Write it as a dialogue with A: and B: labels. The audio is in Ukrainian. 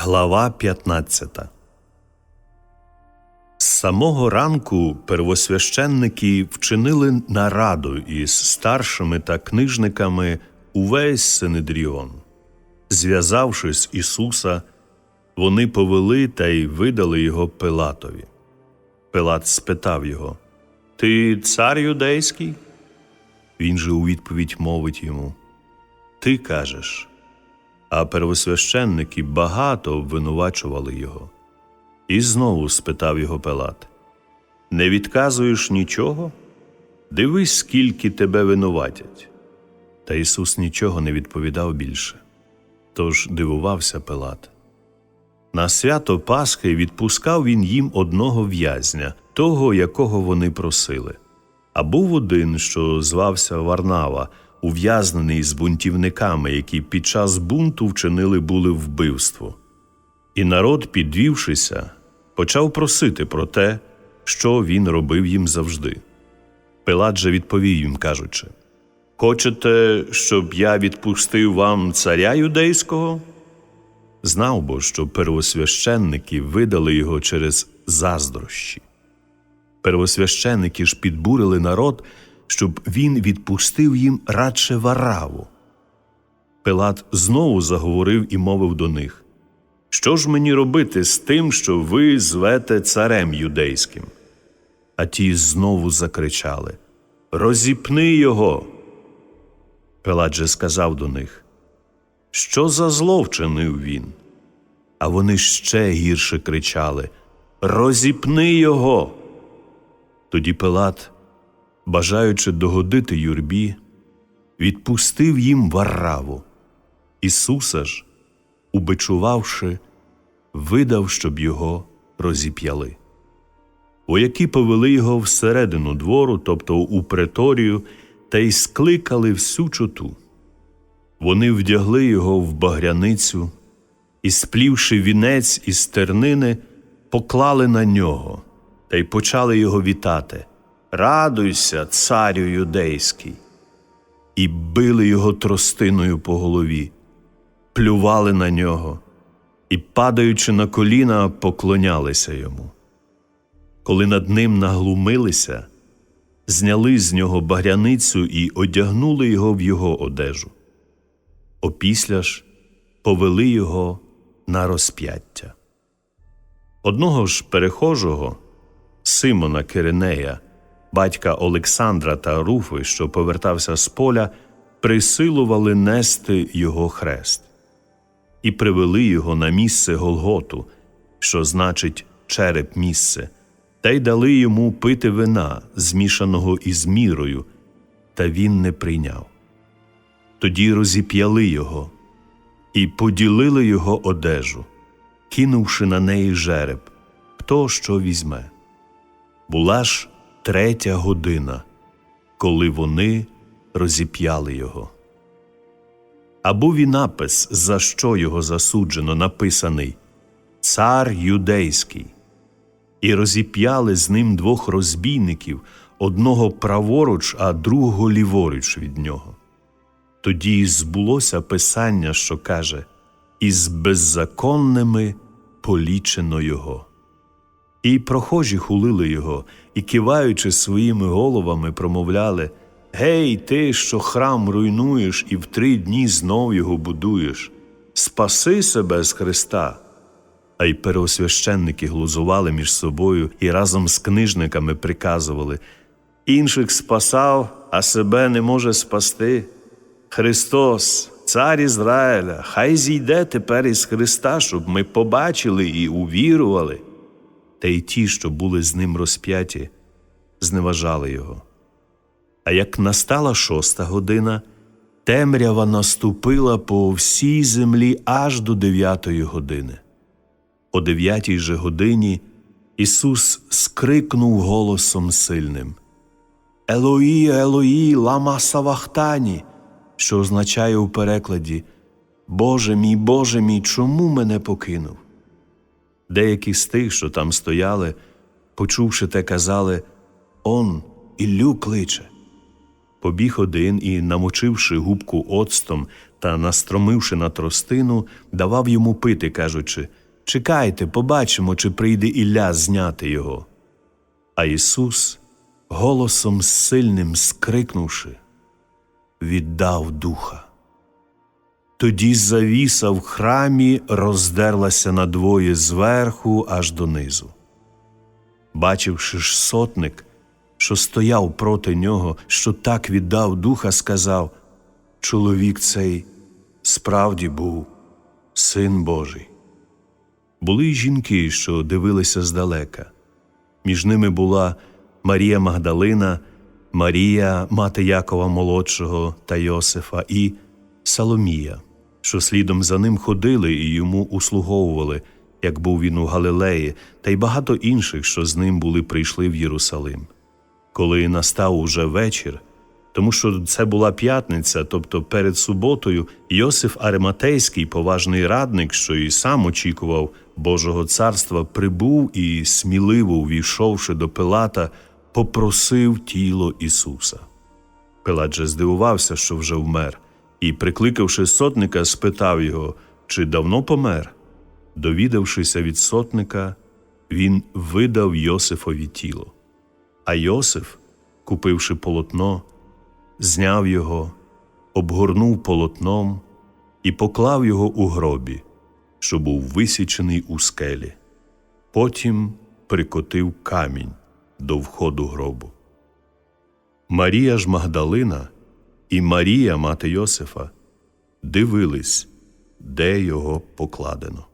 A: Глава 15 З самого ранку первосвященники вчинили нараду із старшими та книжниками увесь Синедріон. Зв'язавшись Ісуса, вони повели та й видали його Пилатові. Пилат спитав його: Ти цар юдейський? Він же у відповідь мовить йому: Ти кажеш. А первосвященники багато обвинувачували його. І знову спитав його Пилат: Не відказуєш нічого? Дивись, скільки тебе винуватять. Та Ісус нічого не відповідав більше. Тож дивувався Пилат. На свято Пасхи відпускав він їм одного в'язня, того, якого вони просили. А був один, що звався Варнава, ув'язнений з бунтівниками, які під час бунту вчинили були вбивство. І народ, підвівшися, почав просити про те, що він робив їм завжди. Пилат же відповів їм, кажучи: Хочете, щоб я відпустив вам царя юдейського? Знав бо, що первосвященники видали його через заздрощі. Первосвященники ж підбурили народ, щоб він відпустив їм радше вараву. Пилат знову заговорив і мовив до них: Що ж мені робити з тим, що ви звете царем юдейським? А ті знову закричали: Розіпни його. Пилат же сказав до них: Що за зло вчинив він? А вони ще гірше кричали: Розіпни його. Тоді Пилат, бажаючи догодити юрбі, відпустив їм вараву. Ісуса ж, убичувавши, видав, щоб його розіп'яли. Вояки повели його всередину двору, тобто у преторію, та й скликали всю чоту. Вони вдягли його в багряницю і, сплівши вінець із тернини, поклали на нього та й почали його вітати. Радуйся, царю юдейський. І били його тростиною по голові, плювали на нього і, падаючи на коліна, поклонялися йому. Коли над ним наглумилися, зняли з нього багряницю і одягнули його в його одежу. Опісля ж повели його на розп'яття. Одного ж перехожого, Симона Киринея, батька Олександра та Руфи, що повертався з поля, присилували нести його хрест, і привели його на місце Голготу, що значить череп місце, та й дали йому пити вина, змішаного із мірою, та він не прийняв. Тоді розіп'яли його і поділили його одежу, кинувши на неї жереб, хто що візьме. Була ж третя година, коли вони розіп'яли його. А був і напис, за що його засуджено, написаний Цар юдейський, і розіп'яли з ним двох розбійників, одного праворуч, а другого ліворуч від нього. Тоді й збулося писання, що каже Із беззаконними полічено його. І прохожі хулили його, і, киваючи своїми головами, промовляли Гей, ти, що храм руйнуєш і в три дні знов його будуєш, спаси себе з Христа. А й первосвященники глузували між собою і разом з книжниками приказували інших спасав, а себе не може спасти. Христос, Цар Ізраїля, хай зійде тепер із Христа, щоб ми побачили і увірували. Та й ті, що були з ним розп'яті, зневажали його. А як настала шоста година, темрява наступила по всій землі аж до дев'ятої години. О дев'ятій же годині Ісус скрикнув голосом сильним Елої, Елої, лама Савахтані, що означає у перекладі Боже мій, Боже мій, чому мене покинув? Деякі з тих, що там стояли, почувши те, казали Он Іллю кличе. Побіг один і, намочивши губку оцтом та, настромивши на тростину, давав йому пити, кажучи Чекайте, побачимо, чи прийде Ілля зняти його. А Ісус, голосом сильним скрикнувши, віддав духа. Тоді завіса в храмі роздерлася надвоє зверху аж донизу. Бачивши ж сотник, що стояв проти нього, що так віддав духа, сказав Чоловік цей справді був син Божий. Були й жінки, що дивилися здалека. Між ними була Марія Магдалина, Марія, мати Якова молодшого та Йосифа, і Саломія, що слідом за ним ходили і йому услуговували, як був він у Галилеї, та й багато інших, що з ним були прийшли в Єрусалим. Коли настав уже вечір, тому що це була п'ятниця, тобто перед суботою, Йосиф Ариматейський, поважний радник, що і сам очікував Божого царства, прибув і, сміливо увійшовши до Пилата, попросив тіло Ісуса. Пилат же здивувався, що вже вмер, і, прикликавши сотника, спитав його, чи давно помер. Довідавшися від сотника, він видав Йосифові тіло. А Йосиф, купивши полотно, зняв його, обгорнув полотном і поклав його у гробі, що був висічений у скелі. Потім прикотив камінь до входу гробу. Марія ж Магдалина і Марія, мати Йосифа, дивились, де його покладено.